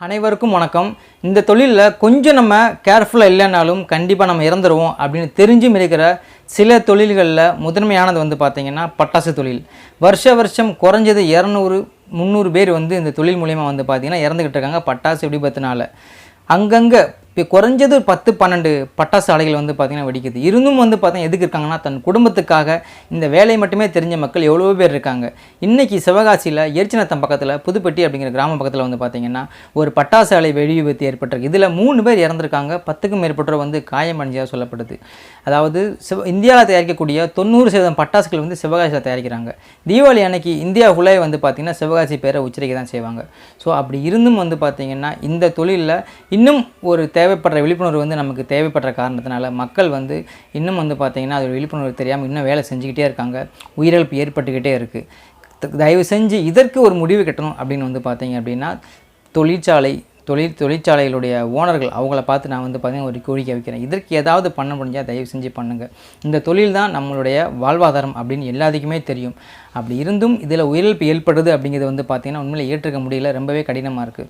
அனைவருக்கும் வணக்கம். இந்த தொழிலில் கொஞ்சம் நம்ம கேர்ஃபுல்லாக இல்லைனாலும் கண்டிப்பாக நம்ம இறந்துருவோம் அப்படின்னு தெரிஞ்சும் இருக்கிற சில தொழில்களில் முதன்மையானது வந்து பார்த்திங்கன்னா பட்டாசு தொழில். வருஷ வருஷம் குறைஞ்சது இரநூறு முந்நூறு பேர் வந்து இந்த தொழில் மூலிமா வந்து பார்த்திங்கன்னா இறந்துக்கிட்டு இருக்காங்க பட்டாசு விபத்துனால அங்கங்கே இப்போ குறைஞ்சது பத்து பன்னெண்டு பட்டாசு ஆலைகள் வந்து பார்த்திங்கன்னா வெடிக்குது. இருந்தும் வந்து பார்த்தீங்கன்னா எதுக்கு இருக்காங்கன்னா தன் குடும்பத்துக்காக இந்த வேலை மட்டுமே தெரிஞ்ச மக்கள் எவ்வளோ பேர் இருக்காங்க. இன்றைக்கி சிவகாசியில் எரிச்சினத்தம் பக்கத்தில் புதுப்பட்டி அப்படிங்கிற கிராம பக்கத்தில் வந்து பார்த்திங்கன்னா ஒரு பட்டாசு ஆலை வெடி விபத்து ஏற்பட்டிருக்கு. இதில் மூணு பேர் இறந்துருக்காங்க. பத்துக்கும் மேற்பட்டோர் வந்து காயமடைஞ்சதாக சொல்லப்படுது. அதாவது சிவ இந்தியாவில் தயாரிக்கக்கூடிய தொண்ணூறு சதவீதம் பட்டாசுகள் வந்து சிவகாசியில் தயாரிக்கிறாங்க. தீபாவளி அன்னைக்கு இந்தியா ஃபுல்லாக வந்து பார்த்திங்கன்னா சிவகாசி பேரை உச்சரிக்க தான் செய்வாங்க. ஸோ அப்படி இருந்தும் வந்து பார்த்திங்கன்னா இந்த தொழிலில் இன்னும் ஒரு தேவைப்படுற விழிப்புணர்வு வந்து நமக்கு தேவைப்படுற காரணத்தினால மக்கள் வந்து இன்னும் வந்து பார்த்திங்கன்னா அது விழிப்புணர்வு தெரியாமல் இன்னும் வேலை செஞ்சுக்கிட்டே இருக்காங்க. உயிரிழப்பு ஏற்பட்டுக்கிட்டே இருக்குது தயவு செஞ்சு இதற்கு ஒரு முடிவு கட்டணும் அப்படின்னு வந்து பார்த்தீங்க அப்படின்னா தொழிற்சாலை தொழில் தொழிற்சாலைகளுடைய ஓனர்கள் அவங்கள பார்த்து நான் வந்து பார்த்திங்கன்னா ஒரு கோரிக்கை வைக்கிறேன். இதற்கு ஏதாவது பண்ண முடிஞ்சால் தயவு செஞ்சு பண்ணுங்கள் இந்த தொழில் தான் நம்மளுடைய வாழ்வாதாரம் அப்படின்னு எல்லாத்துக்குமே தெரியும். அப்படி இருந்தும் இதில் உயிரிழப்பு ஏற்படுது அப்படிங்கிறது வந்து பார்த்திங்கன்னா உண்மையில் ஏற்றுக்க முடியல. ரொம்பவே கடினமாக இருக்குது